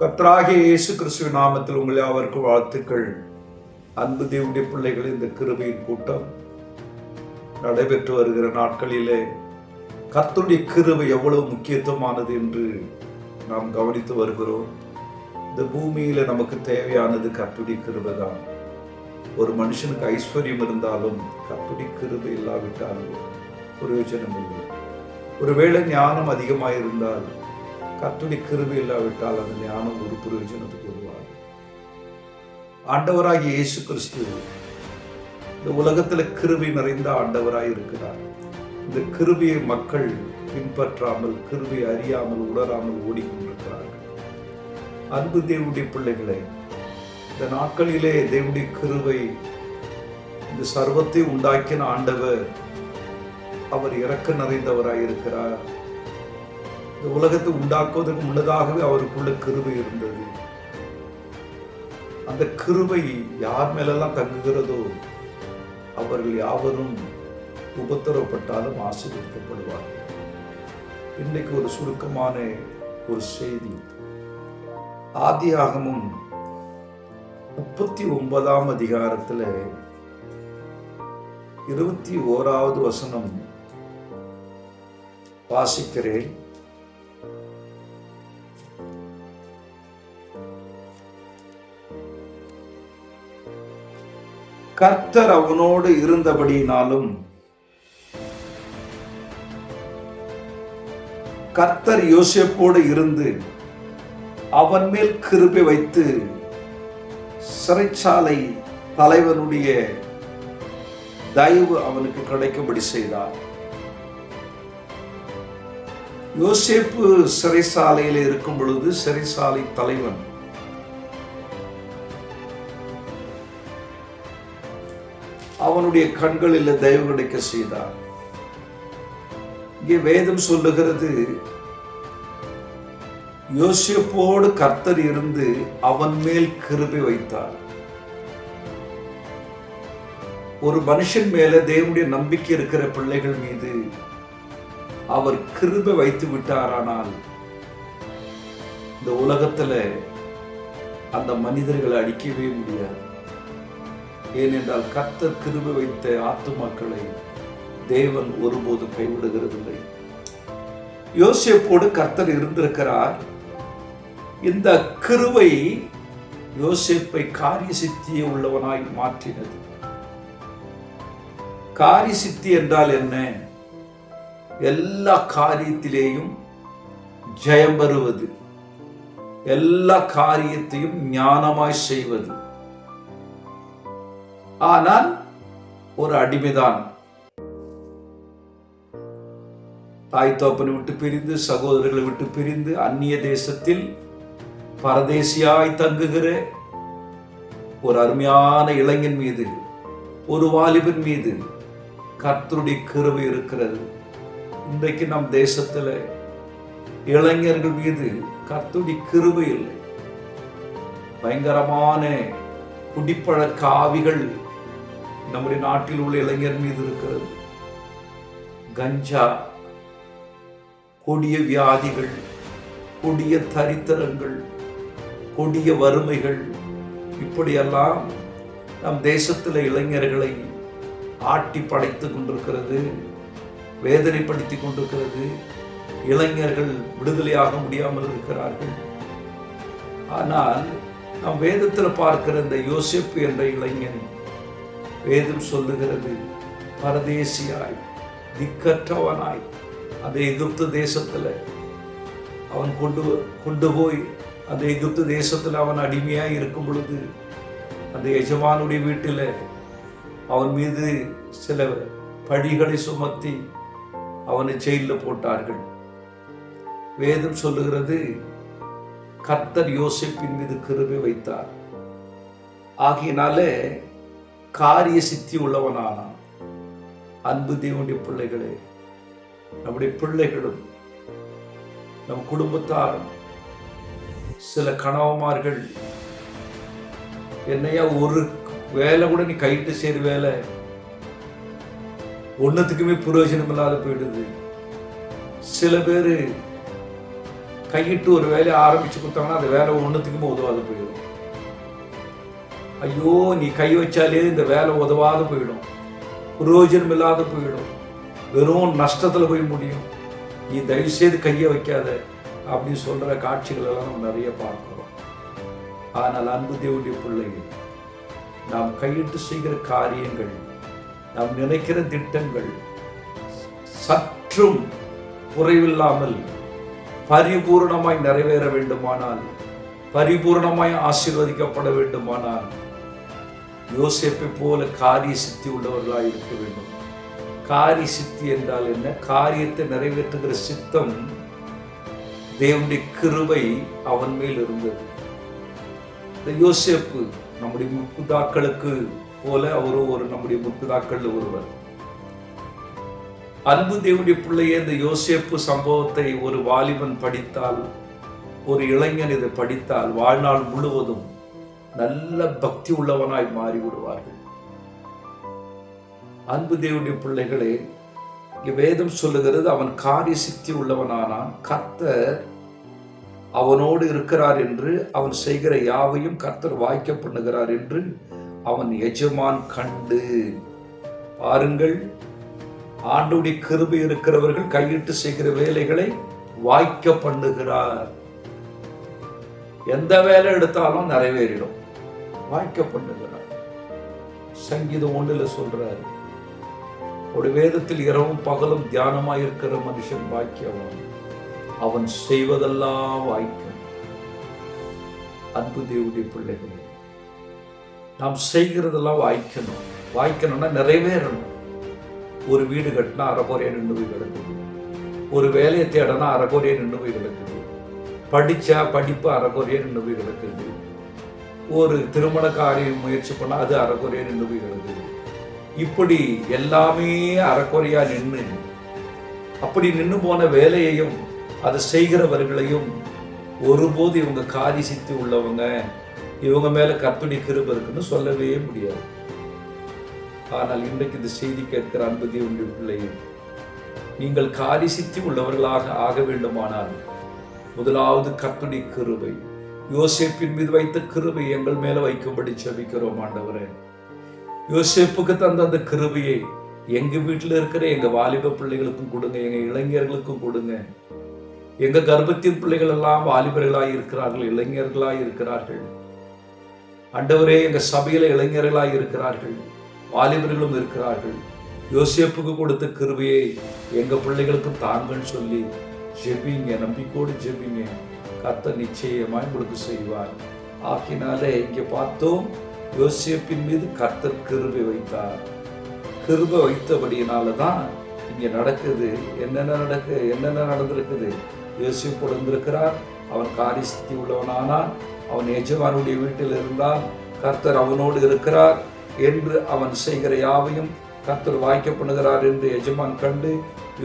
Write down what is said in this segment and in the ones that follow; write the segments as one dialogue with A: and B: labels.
A: கத்ராகிய இயேசு கிறிஸ்துவ நாமத்தில் உங்களை அவருக்கு வாழ்த்துக்கள். அன்பு தேவனுடைய பிள்ளைகள் இந்த கிருபையின் கூட்டம் நடைபெற்று வருகிற நாட்களிலே கர்த்தருடைய கிருபை எவ்வளவு முக்கியத்துவமானது என்று நாம் கவனித்து வருகிறோம். இந்த பூமியில நமக்கு தேவையானது கர்த்தருடைய கிருபை தான் ஒரு மனுஷனுக்கு ஐஸ்வர்யம் இருந்தாலும் கர்த்தருடைய கிருபை இல்லாவிட்டாலும் பிரயோஜனம் இல்லை ஒருவேளை ஞானம் அதிகமாக இருந்தால் கர்த்தருடைய கிருபை இல்லாவிட்டால் அந்த ஞானம் ஒரு பிரயோஜனத்துக்கு உருவாகும். ஆண்டவராகிய இயேசு கிறிஸ்து இந்த உலகத்துல கிருபை நிறைந்த ஆண்டவராய் இருக்கிறார். இந்த கிருபியை மக்கள் பின்பற்றாமல் கிருபை அறியாமல் உணராமல் ஓடிக்கொண்டிருக்கிறார்கள். அன்பு தேவனுடைய பிள்ளைகளே இந்த நாட்களிலே தேவனுடைய கிருவை இந்த சர்வத்தை உண்டாக்கின ஆண்டவர் அவர் இறக்க நிறைந்தவராய் இருக்கிறார். இந்த உலகத்தை உண்டாக்குவதற்கு முன்னதாகவே அவருக்குள்ள கிருபை இருந்தது. அந்த கிருபை யார் மேலெல்லாம் தங்குகிறதோ அவர்கள் யாவரும் உபத்திரப்பட்டாலும் ஆசீர்வதிக்கப்படுவார்கள். இன்னைக்கு ஒரு சுருக்கமான ஒரு செய்தி. ஆதியாகமும் முப்பத்தி ஒன்பதாம் அதிகாரத்துல இருபத்தி ஓராவது வசனம் வாசிக்கிறேன். கர்த்தர் அவனோடு இருந்தபடியினாலும் கர்த்தர் யோசேப்போடு இருந்து அவன் மேல் கிருபை வைத்து சிறைச்சாலை தலைவனுடைய தயவு அவனுக்கு கிடைக்கும்படி செய்தார். யோசேப்பு சிறைசாலையில் இருக்கும் பொழுது சிறைசாலை தலைவன் அவனுடைய கண்களில் தயவு கிடைக்க செய்தார் இங்கே வேதம் சொல்லுகிறது யோசிப்போடு கர்த்தர் இருந்து அவன் மேல் கிருபி வைத்தார். ஒரு மனுஷன் மேல தேவனுடைய நம்பிக்கை இருக்கிற பிள்ளைகள் மீது அவர் கிருபை வைத்து விட்டாரானால் இந்த உலகத்துல அந்த மனிதர்களை அடிக்கவே முடியாது. ஏனென்றால் கர்த்தர் கிருபி வைத்த ஆத்துமாக்களை தேவன் ஒருபோதும் கைவிடுகிறதில்லை. யோசியப்போடு கர்த்தர் இருந்திருக்கிறார். இந்த கிருவை யோசிப்பை காரிய சித்தியை உள்ளவனாய் மாற்றினது. காரிய சித்தி என்றால் என்ன? எல்லா காரியத்திலேயும் ஜெயம் பெறுவது. எல்லா காரியத்தையும் ஞானமாய் செய்வது. ஆனால் ஒரு அடிமைதான். தாய் தோப்பனை விட்டு பிரிந்து சகோதரர்களை விட்டு பிரிந்து அந்நிய தேசத்தில் பரதேசியாய் தங்குகிற ஒரு அருமையான இளைஞன் மீது ஒரு வாலிபன் மீது கர்த்தருடைய கிருபை இருக்கிறது. இன்றைக்கு நம் தேசத்துல இளைஞர்கள் மீது கர்த்தருடைய கிருபை இல்லை. பயங்கரமான குடிப்பழக்க ஆவிகள் நம்முடைய நாட்டில் உள்ள இளைஞர் மீது இருக்கிறது. கஞ்சா கொடிய வியாதிகள் கொடிய தரித்திரங்கள் கொடிய வறுமைகள் இப்படியெல்லாம் நம் தேசத்தில் இளைஞர்களை ஆட்டி படைத்து கொண்டிருக்கிறது வேதனைப்படுத்தி கொண்டிருக்கிறது. இளைஞர்கள் விடுதலையாக முடியாமல் இருக்கிறார்கள். ஆனால் நம் வேதத்தில் பார்க்கிற இந்த யோசிப்பு என்ற இளைஞன் வேதம் சொல்லுகிறது. பரதேசியாய் திக்கற்றவனாய் அந்த எகிப்து தேசத்தில் அவன் கொண்டு கொண்டு போய் அந்த எகிப்து தேசத்தில் அவன் அடிமையாக இருக்கும் பொழுது அந்த எஜமானுடைய வீட்டில் அவன் மீது சில பழிகளை சுமத்தி அவனை ஜெயிலில் போட்டார்கள். வேதம் சொல்லுகிறது கர்த்தர் யோசிப்பின் மீது கிருபை வைத்தார். ஆகையினால காரிய சித்தி உள்ளவனானான். அன்பு தேவனுடைய பிள்ளைகளே நம்முடைய பிள்ளைகளும் நம் குடும்பத்தாரும் சில கணவமார்கள் என்னையா ஒரு வேலை கூட நீ கைட்டு செய்கிற வேலை? ஒன்றுத்துக்குமே பிரயோஜனம் இல்லாத போயிடுது. சில பேர் கையிட்டு ஒரு வேலையை ஆரம்பிச்சு கொடுத்தாங்கன்னா அந்த வேலை ஒன்றுத்துக்குமே உதவாது போயிடும். ஐயோ நீ கை வச்சாலே இந்த வேலை உதவாது போயிடும். பிரயோஜனம் இல்லாத போயிடும். வெறும் நஷ்டத்தில் போய் முடியும். நீ தயவு செய்து கையை வைக்காத அப்படின்னு சொல்கிற காட்சிகள் எல்லாம் நம்ம நிறைய பார்க்கிறோம். ஆனால் அன்பு தேவனுடைய பிள்ளைகள் நாம் கையிட்டு செய்கிற காரியங்கள் நாம் நினைக்கிற திட்டங்கள் சற்றும் குறைவில்லாமல் பரிபூர்ணமாய் நிறைவேற வேண்டுமானால் பரிபூர்ணமாய் ஆசீர்வதிக்கப்பட வேண்டுமானால் யோசிப்பை போல காரிய சித்தி உள்ளவர்களாக இருக்க வேண்டும். காரிய சித்தி என்றால் என்ன? காரியத்தை நிறைவேற்றுகிற சித்தம் தேவனுடைய கிருபை அவன் மேல் இருந்தது. இந்த யோசிப்பு நம்முடைய முப்புதாக்களுக்கு போல அவரும் ஒரு நம்முடைய முப்புதாக்கள் ஒருவர். அன்பு தேவனுடைய பிள்ளையே இந்த யோசேப்பு சம்பவத்தை ஒரு வாலிபன் படித்தால் ஒரு இளைஞன் இதை படித்தால் வாழ்நாள் முழுவதும் நல்ல பக்தி உள்ளவனாய் மாறி விடுவார்கள் அன்பு தேவனுடைய பிள்ளைகளே இங்கே வேதம் சொல்லுகிறது அவன் காரிய சித்தி உள்ளவனானான். கர்த்தர் அவனோடு இருக்கிறார் என்று அவன் செய்கிற யாவையும் கர்த்தர் வாய்க்க பண்ணுகிறார் என்று அவன் எஜமான் கண்டு. பாருங்கள் ஆண்டுடைய கிருபை இருக்கிறவர்கள் கையிட்டு செய்கிற வேலைகளை வாய்க்க பண்ணுகிறார். எந்த வேலை எடுத்தாலும் நிறைவேறிடும். வாய்க்க சங்கீதம் ஒன்றில் சொல்றாரு ஒரு வேதத்தில் இரவும் பகலும் தியானமாய் இருக்கிற மனுஷன் வாக்கியவன் அவன் செய்வதெல்லாம் வாய்க்கும். அன்பு தேவடைய பிள்ளைகளே நாம் செய்கிறதெல்லாம் வாய்க்கணும். வாய்க்கணும்னா நிறைவேறணும். ஒரு வீடு கட்டினா அறகுறையா நின்று போய் கிடக்குது. ஒரு வேலையை தேடனா அறகுறையா நின்று போய் கிடக்குது. படித்தா படிப்பு அறகுறையா நின்று போய் கிடக்குது. ஒரு திருமண காரியம் முயற்சி பண்ணால் அது அறகுறையா நின்று போய் கிடக்குது. இப்படி எல்லாமே அறக்குறையாக நின்று அப்படி நின்று போன வேலையையும் அதை செய்கிறவர்களையும் ஒருபோது இவங்க காரி சித்தி உள்ளவங்க இவங்க மேலே கற்பனை கிருப இருக்குன்னு சொல்லவே முடியாது. ஆனால் இன்றைக்கு இந்த செய்தி கேட்கிற அன்பு தேவனுடைய பிள்ளையும் நீங்கள் காரி சித்தி உள்ளவர்களாக ஆக வேண்டுமானால் முதலாவது கத்துடி கிருபை. யோசேப்பின் மீது வைத்த கிருபை எங்கள் மேல வைக்கும்படி செபிக்கிறோம் ஆண்டவரே. யோசேப்புக்கு தந்த அந்த கிருபையை எங்க வீட்டில் இருக்கிற எங்க வாலிப பிள்ளைகளுக்கும் கொடுங்க எங்க இளைஞர்களுக்கும் கொடுங்க. எங்க கர்ப்பத்தின் பிள்ளைகள் எல்லாம் வாலிபர்களாய் இருக்கிறார்கள் இளைஞர்களாய் இருக்கிறார்கள். அண்டவரே எங்க சபையில இளைஞர்களாய் இருக்கிறார்கள் வாலிபர்களும் இருக்கிறார்கள். யோசேப்புக்கு கொடுத்த கிருபையை எங்க பிள்ளைகளுக்கும் தாங்கன்னு சொல்லி ஜெபிங்க நம்பிக்கோடு ஜெபிங்க. கத்த நிச்சயமாய் உங்களுக்கு செய்வார். ஆக்கினாலே இங்கே பார்த்தோம் யோசியப்பின் மீது கர்த்தர் கிருபை வைத்தார். கிருபை வைத்தபடியினால தான் இங்கே நடக்குது. என்னென்ன நடக்கு என்னென்ன நடந்திருக்குது? யோசிப்பு இருந்திருக்கிறார் அவன் காரிசக்தி உள்ளவனானான் அவன் எஜமானுடைய வீட்டில் இருந்தால் கர்த்தர் அவனோடு இருக்கிறார் என்று அவன் செய்கிற யாவையும் கர்த்தர் வாய்க்க பண்ணுகிறார் என்று எஜமான் கண்டு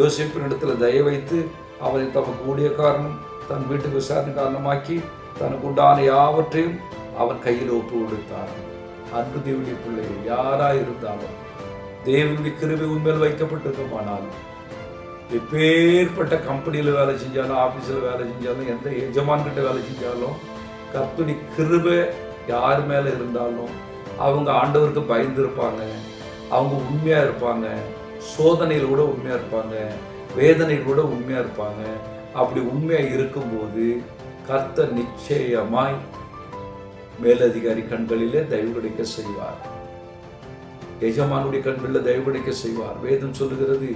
A: யோசிப்பின் இடத்துல தய வைத்து அவனை தமக்கு ஊழியக்காரன் தன் வீட்டு விசாரணை காரணமாக்கி தனக்கு உண்டான யாவற்றையும் அவன் கையில் ஒப்பு கொடுத்தார் அன்பு தேவனுடைய பிள்ளைகள் யாராக இருந்தாலும் தேவனுடைய கிருபை உண்மையில் வைக்கப்பட்டிருக்குமானால் எப்பேற்பட்ட கம்பெனியில் வேலை செஞ்சாலும் ஆஃபீஸில் வேலை செஞ்சாலும் எந்த எஜமான்கிட்ட வேலை செஞ்சாலும் கர்த்தருடைய கிருபை யார் மேலே இருந்தாலும் அவங்க ஆண்டவருக்கு பயந்து இருப்பாங்க அவங்க உண்மையாக இருப்பாங்க சோதனையில் கூட உண்மையாக இருப்பாங்க வேதனை கூட உண்மையா இருப்பாங்க. அப்படி உண்மையா இருக்கும்போது கர்த்தர் நிச்சயமாய் மேலதிகாரி கண்களிலே தயவு கிடைக்க செய்வார். எஜமானுடைய கண்களில் தயவு கிடைக்க செய்வார். வேதம் சொல்லுகிறது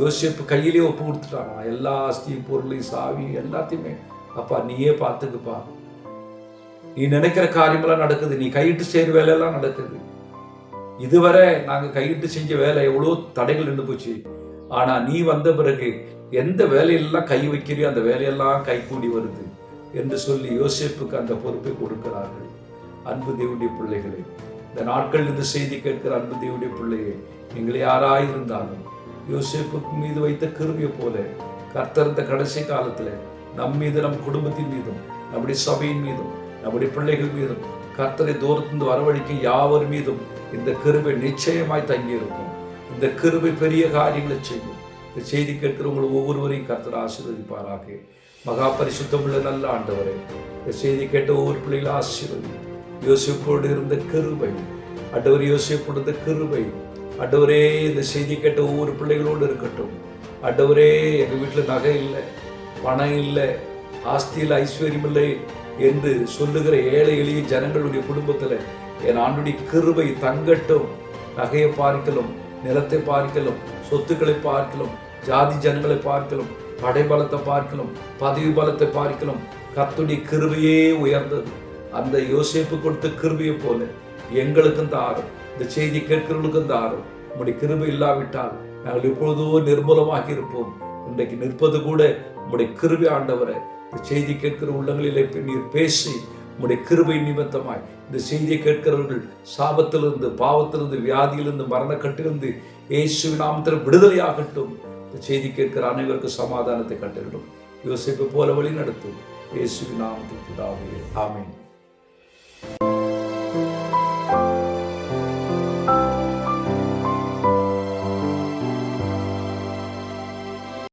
A: யோசிப்பு கையிலே ஒப்பு கொடுத்துட்டாங்க எல்லா ஆஸ்தியும் பொருளையும் சாவி எல்லாத்தையுமே. அப்பா நீயே பார்த்துக்குப்பா. நீ நினைக்கிற காரியமெல்லாம் நடக்குது. நீ கையிட்டு செய்கிற வேலையெல்லாம் நடக்குது. இதுவரை நாங்க கையிட்டு செஞ்ச வேலை எவ்வளோ தடைகள் நின்று போச்சு. ஆனா நீ வந்த பிறகு எந்த வேலையெல்லாம் கை வைக்கிறியோ அந்த வேலையெல்லாம் கை கூடி வருது என்று சொல்லி யோசிப்புக்கு அந்த பொறுப்பை கொடுக்கிறார்கள். அன்பு தேவனுடைய பிள்ளைகளே இந்த நாட்கள் இந்த செய்தி கேட்கிற அன்பு தேவனுடைய பிள்ளையே நீங்கள் யாராயிருந்தாலும் யோசிப்புக்கு மீது வைத்த கிருமியை போல கர்த்தர் இந்த கடைசி காலத்தில் நம் மீது நம் குடும்பத்தின் மீதும் நம்முடைய சபையின் மீதும் நம்முடைய பிள்ளைகள் மீதும் கர்த்தரை தூரத்திலிருந்து வரவழைக்கும் யாவர் மீதும் இந்த கிருபை நிச்சயமாய் தங்கியிருக்கும். இந்த கிருபை பெரிய காரியங்களை செய்யும். இந்த செய்தி கேட்கிறவங்கள ஒவ்வொருவரையும் கருத்தர் ஆசீர்வதிப்பாராக. மகா பரிசுத்தமுள்ள நல்ல ஆண்டவரே இந்த செய்தி கேட்ட ஒவ்வொரு பிள்ளைகளும் ஆசீர்வதி. யோசிப்போடு இருந்த கிருபை அண்டவர் யோசிப்போடு இருந்த கிருபை. அண்டவரே இந்த செய்தி கேட்ட ஒவ்வொரு பிள்ளைகளோடு இருக்கட்டும். அண்டவரே எங்கள் வீட்டில் நகை இல்லை பணம் இல்லை ஆஸ்தியில் ஐஸ்வர்யம் இல்லை என்று சொல்லுகிற ஏழை எளிய ஜனங்களுடைய குடும்பத்தில் என் ஆண்டுடைய கிருபை தங்கட்டும் நகையை பார்க்கலும் நிலத்தை பார்க்கலும் சொத்துக்களை பார்க்கலும் ஜாதி ஜனங்களை பார்க்கலும் படைபலத்தை பார்க்கலும் பதவி பலத்தை பார்க்கலும் கத்துடைய கிருபையே உயர்ந்தது. அந்த யோசிப்பு கொடுத்த கிருபையை போல எங்களுக்கும் தாரும் இந்த செய்தி கேட்கிறவர்களுக்கும் தாரும். உங்களுடைய கிருபை இல்லாவிட்டால் நாங்கள் எப்பொழுதோ நிர்மூலமாக இருப்போம். இன்றைக்கு நிற்பது கூட உங்களுடைய கிருபை ஆண்டவரை. இந்த செய்தி கேட்கிற உள்ளங்களிலே நீர் பேசி உங்களுடைய கிருபை நிமித்தமாய் இந்த செய்தியை கேட்கிறவர்கள் சாபத்திலிருந்து பாவத்திலிருந்து வியாதியிலிருந்து மரணக்கட்டிலிருந்து இயேசு நாமத்தில் விடுதலையாகட்டும். இந்த செய்தி கேட்கிற அனைவருக்கும் சமாதானத்தை கட்டிடும் யோசிப்பு போல வழி நடத்தும் இயேசு நாமத்தில் ஆமீன்.